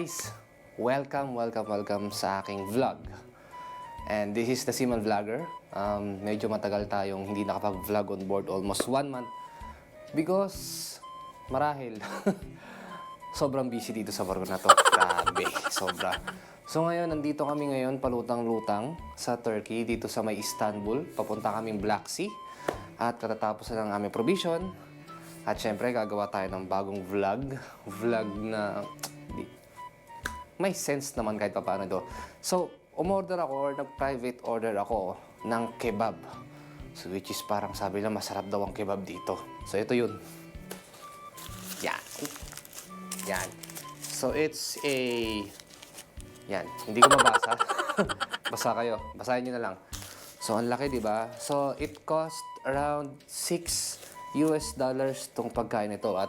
Guys, welcome, welcome, welcome sa aking vlog. And this is the Simon Vlogger. Um, medyo matagal tayong hindi nakapag-vlog on board almost one month because marahil sobrang busy dito sa barko na to. Grabe, sobra. So ngayon, nandito kami ngayon palutang-lutang sa Turkey, dito sa may Istanbul. Papunta kaming Black Sea. At katatapos na ng aming provision. At syempre, gagawa tayo ng bagong vlog. Vlog na may sense naman kahit pa paano to. So, umorder ako or nag-private order ako ng kebab. So, which is parang sabi na masarap daw ang kebab dito. So, ito yun. Yan. Yan. So, it's a... Yan. Hindi ko mabasa. Basa kayo. Basahin nyo na lang. So, ang laki, di ba? So, it cost around 6 US dollars tong pagkain ito. At,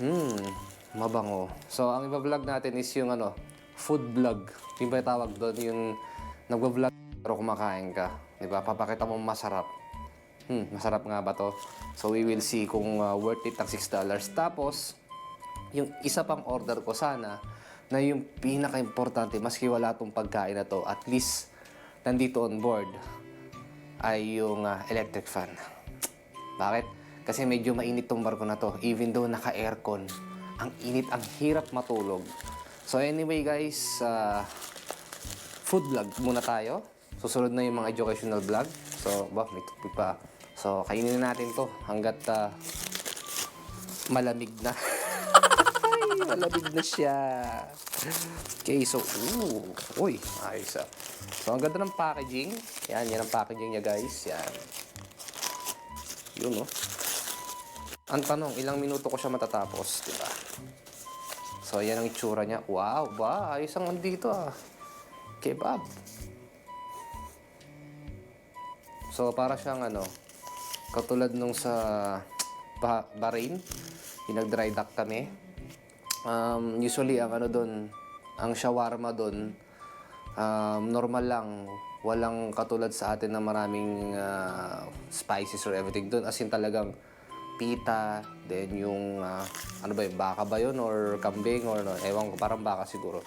hmm, mabango. So, ang iba-vlog natin is yung ano, food vlog. Yung ba tawag doon? Yung nagwa-vlog pero kumakain ka. Di ba? Papakita mo masarap. Hmm, masarap nga ba to? So, we will see kung uh, worth it ang 6 dollars. Tapos, yung isa pang order ko sana, na yung pinaka-importante, maski wala tong pagkain na to, at least nandito on board, ay yung uh, electric fan. Bakit? Kasi medyo mainit tong barko na to. Even though naka-aircon, ang init, ang hirap matulog. So anyway guys, uh, food vlog muna tayo. Susunod na yung mga educational vlog. So, ba, may tubig pa. So, kainin na natin to hanggat uh, malamig na. Ay, malamig na siya. Okay, so, ooh, uy, ayos ah. So, ang ganda ng packaging. Yan, yan ang packaging niya guys. Yan. Yun, no? Ang tanong, ilang minuto ko siya matatapos, di ba? So, yan ang itsura niya. Wow, ba, ayos ang andito ah. Kebab. So, para siyang ano, katulad nung sa bah- Bahrain, yung nag-dry dock kami. Um, usually, ang ano doon, ang shawarma doon, um, normal lang. Walang katulad sa atin na maraming ah, spices or everything doon. As in talagang pita, then yung, ah, ano ba yun, baka ba yun or kambing or no, ewan ko, parang baka siguro.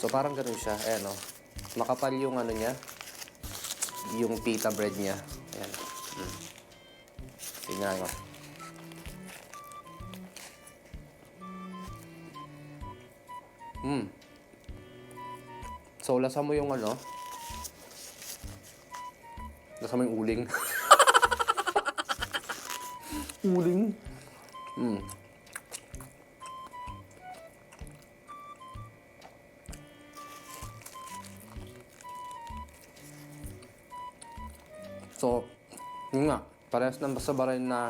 So parang ganun siya, ayan o. Makapal yung ano niya, yung pita bread niya. Ayan. Mm. Tingnan mo. Mm. So, lasa mo yung ano? Lasa mo yung uling. uling? Mm. So, yun nga, parehas ng basta rin na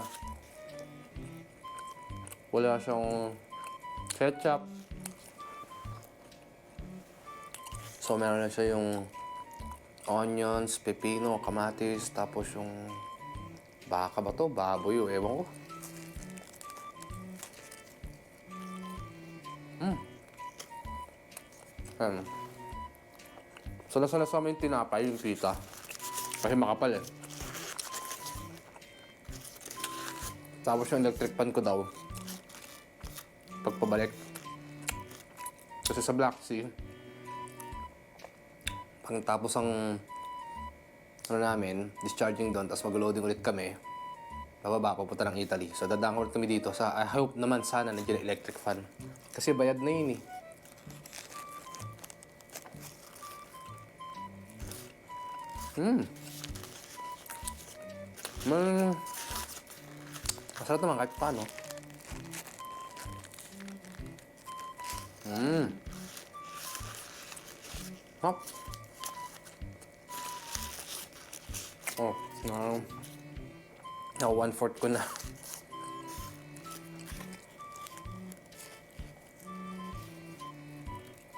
wala siyang ketchup. So, meron na siya yung onions, pepino, kamatis, tapos yung baka ba to? Baboy, o ewan ko. Mm. Lasa-lasa mo yung tinapay, yung pita. Kasi makapal eh. Tapos yung electric pan ko daw. Pagpabalik. Kasi sa Black Sea, pagkatapos ang ano namin, discharging doon, tapos mag-loading ulit kami, bababa, papunta ng Italy. So, dadaan ulit kami dito. Sa, I hope naman sana nandiyan electric fan. Kasi bayad na yun eh. Hmm. Mm. Masarap naman kahit paano. Mm. Hop. Oh, na na one fourth ko na.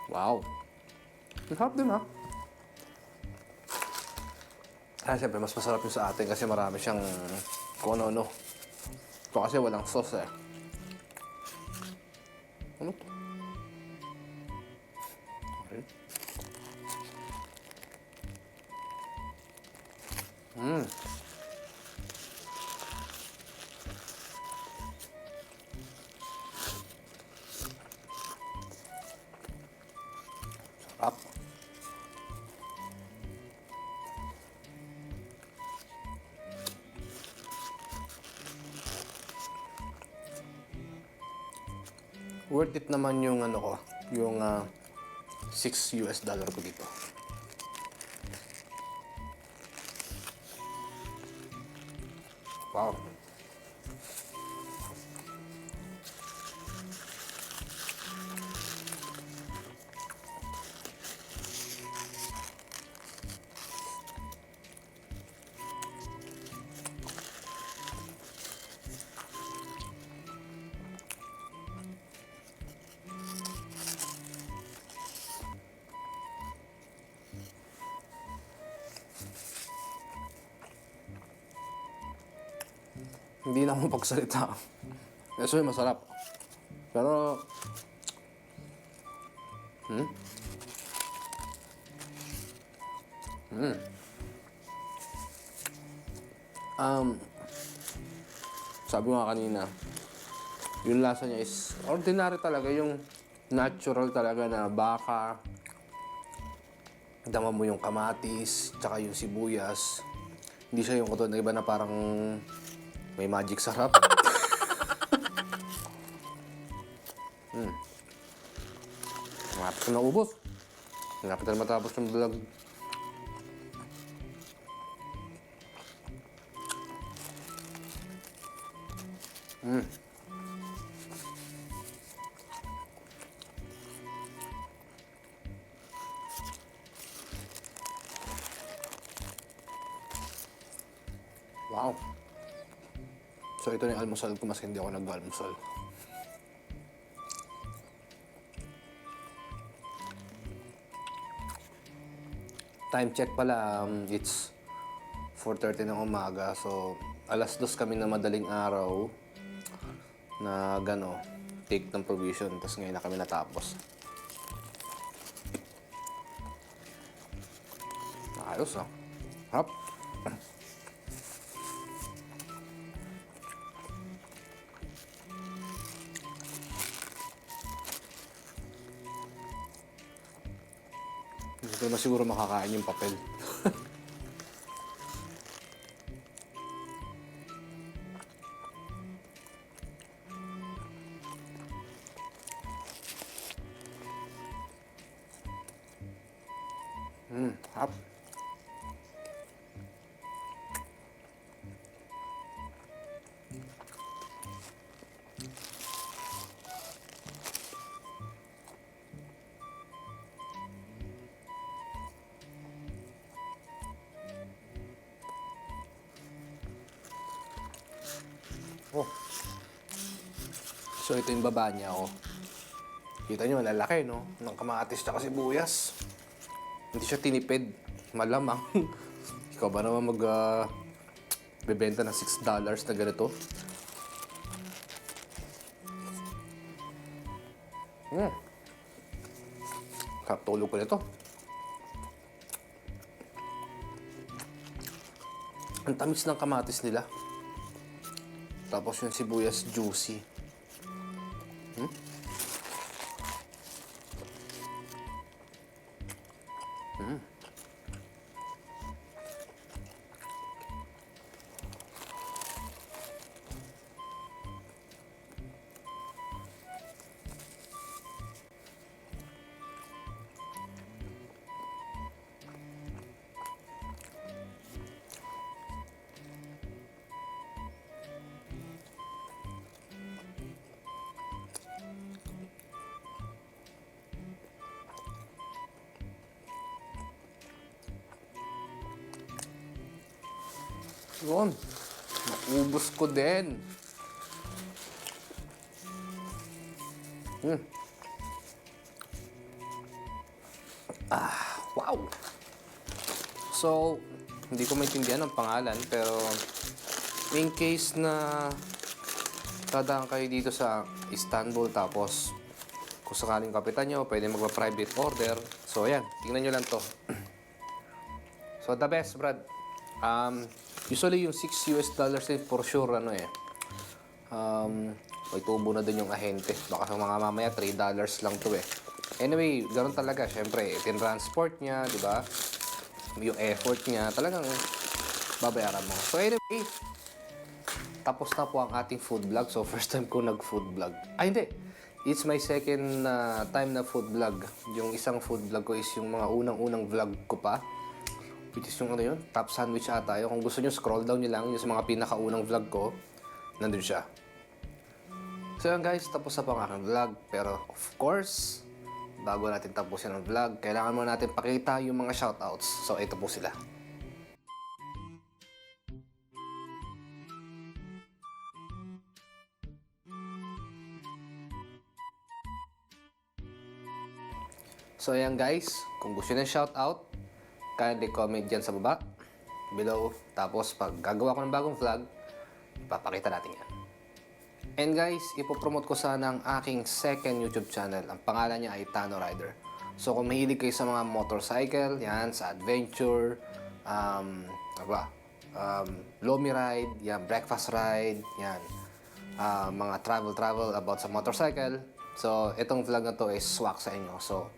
Wow. Masarap din ha. Ah, siyempre, mas masarap yung sa atin kasi marami siyang kung ano-ano. Ito kasi walang sauce eh. Ano to? Worth it naman yung ano ko, yung ah, 6 US dollar ko dito. Wow. Hindi na akong pagsalita. Eso yung masarap. Pero... Hmm? Hmm. Um, sabi nga kanina, yung lasa niya is ordinary talaga, yung natural talaga na baka, dama mo yung kamatis, tsaka yung sibuyas. Hindi siya yung katulad ng iba na parang may magic sarap. hmm. Ko na ubos. Malapit na matapos yung vlog. Hmm. Ito na yung almusal ko mas hindi ako nag-almusal. Time check pala, um, it's 4.30 ng umaga. So, alas dos kami na madaling araw na gano, take ng provision. Tapos ngayon na kami natapos. Ayos ah. Hap. Hindi ko siguro makakain yung papel. Hmm, hap. So ito yung baba niya, oh. Kita nyo, lalaki, no? Ng kamatis tsaka sibuyas. Hindi siya tinipid. Malamang. Ikaw ba naman mag... ah, bebenta ng 6 dollars na ganito? Hmm. Sarap tulog ko nito. Ang tamis ng kamatis nila. Tapos yung sibuyas juicy. Hmm? Hmm. Yun. Naubos ko din. Hmm. Ah, wow. So, hindi ko maintindihan ang pangalan, pero in case na dadaan kayo dito sa Istanbul tapos kung sakaling kapitan nyo, pwede magpa-private order. So, ayan. Tingnan nyo lang to. So, the best, Brad. Um, usually, yung 6 US dollars eh, for sure, ano eh. Um, may tubo na din yung ahente. Baka sa mga mamaya, 3 dollars lang to eh. Anyway, ganoon talaga. Siyempre, tin-transport niya, di ba? Yung effort niya, talagang babayaran mo. So, anyway, tapos na po ang ating food vlog. So, first time ko nag-food vlog. Ay, hindi. It's my second uh, time na food vlog. Yung isang food vlog ko is yung mga unang-unang vlog ko pa. Which is yung ano yun, top sandwich ata. Yung kung gusto nyo, scroll down nyo lang. Yung sa mga pinakaunang vlog ko, nandun siya. So yun guys, tapos na po ang aking vlog. Pero of course, bago natin tapusin ang vlog, kailangan muna natin pakita yung mga shoutouts. So ito po sila. So ayan guys, kung gusto nyo ng shoutout, kindly comment dyan sa baba, below. Tapos pag gagawa ko ng bagong vlog, ipapakita natin yan. And guys, ipopromote ko sana ang aking second YouTube channel. Ang pangalan niya ay Tano Rider. So kung mahilig kayo sa mga motorcycle, yan, sa adventure, um, ba, um, Lomi Ride, yan, Breakfast Ride, yan, ah, mga travel-travel about sa motorcycle. So, itong vlog na to is swak sa inyo. So,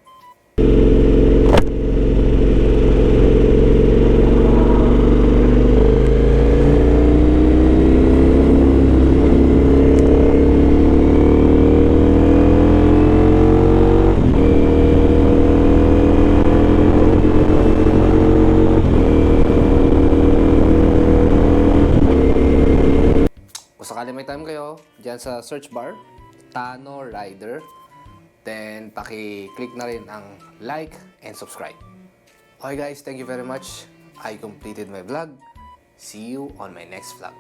Kung sakali may time kayo, dyan sa search bar, Tano Rider. Then, paki-click na rin ang like and subscribe. Okay guys, thank you very much. I completed my vlog. See you on my next vlog.